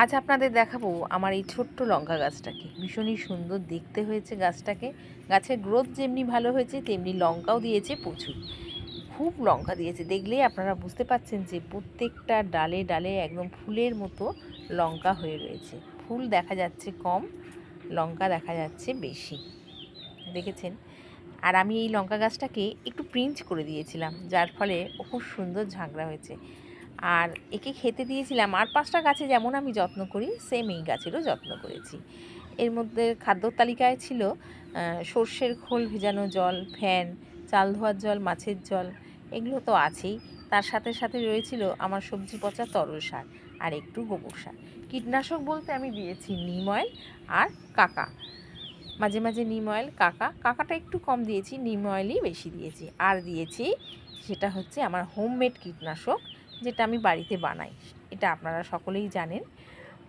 আজ আপনাদের দেখাবো আমার এই ছোট্ট লঙ্কা গাছটাকে। ভীষণই সুন্দর দেখতে হয়েছে গাছটাকে। গাছের গ্রোথ যেমনি ভালো হয়েছে, তেমনি লঙ্কাও দিয়েছে প্রচুর। খুব লঙ্কা দিয়েছে। দেখলেই আপনারা বুঝতে পাচ্ছেন যে প্রত্যেকটা ডালে ডালে একদম ফুলের মতো লঙ্কা হয়ে রয়েছে। ফুল দেখা যাচ্ছে কম, লঙ্কা দেখা যাচ্ছে বেশি। দেখেছেন? আর আমি এই লঙ্কা গাছটাকে একটু প্রিঞ্চ করে দিয়েছিলাম, যার ফলে ও খুব সুন্দর ঝাঁকড়া হয়েছে। আর একে খেতে দিয়েছিলাম। আর পাঁচটা গাছে যেমন আমি যত্ন করি সেম এই গাছেরও যত্ন করেছি। এর মধ্যে খাদ্য তালিকায় ছিল সর্ষের খোল ভেজানো জল, ফ্যান, চাল ধোয়ার জল, মাছের জল, এগুলো তো আছেই। তার সাথে সাথে রয়েছিল আমার সবজি পচা তরল সার আর একটু গোবর সার। কীটনাশক বলতে আমি দিয়েছি নিম অয়েল আর কাকা। মাঝে মাঝে নিম অয়েল কাকা। কাকাটা একটু কম দিয়েছি, নিম অয়েলই বেশি দিয়েছি। আর দিয়েছি, সেটা হচ্ছে আমার হোমমেড কীটনাশক যেটা আমি বাড়িতে বানাই, এটা আপনারা সকলেই জানেন।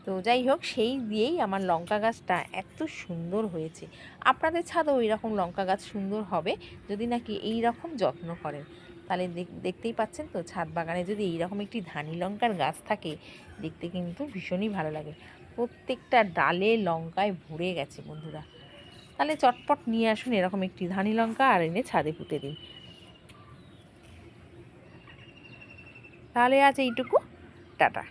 তো যাই হোক, সেই দিয়েই আমার লঙ্কা গাছটা এত সুন্দর হয়েছে। আপনাদের ছাদেও এইরকম লঙ্কা গাছ সুন্দর হবে যদি নাকি এই রকম যত্ন করেন। তাহলে দেখ- দেখতেই পাচ্ছেন তো, ছাদ বাগানে যদি এইরকম একটি ধানি লঙ্কার গাছ থাকে, দেখতে কিন্তু ভীষণই ভালো লাগে। প্রত্যেকটা ডালে লঙ্কায় ভরে গেছে বন্ধুরা। তাহলে চটপট নিয়ে আসুন এরকম একটি ধানি লঙ্কা আর এনে ছাদে পুঁতে দিন। তাহলে আজ এইটুকু টাটা।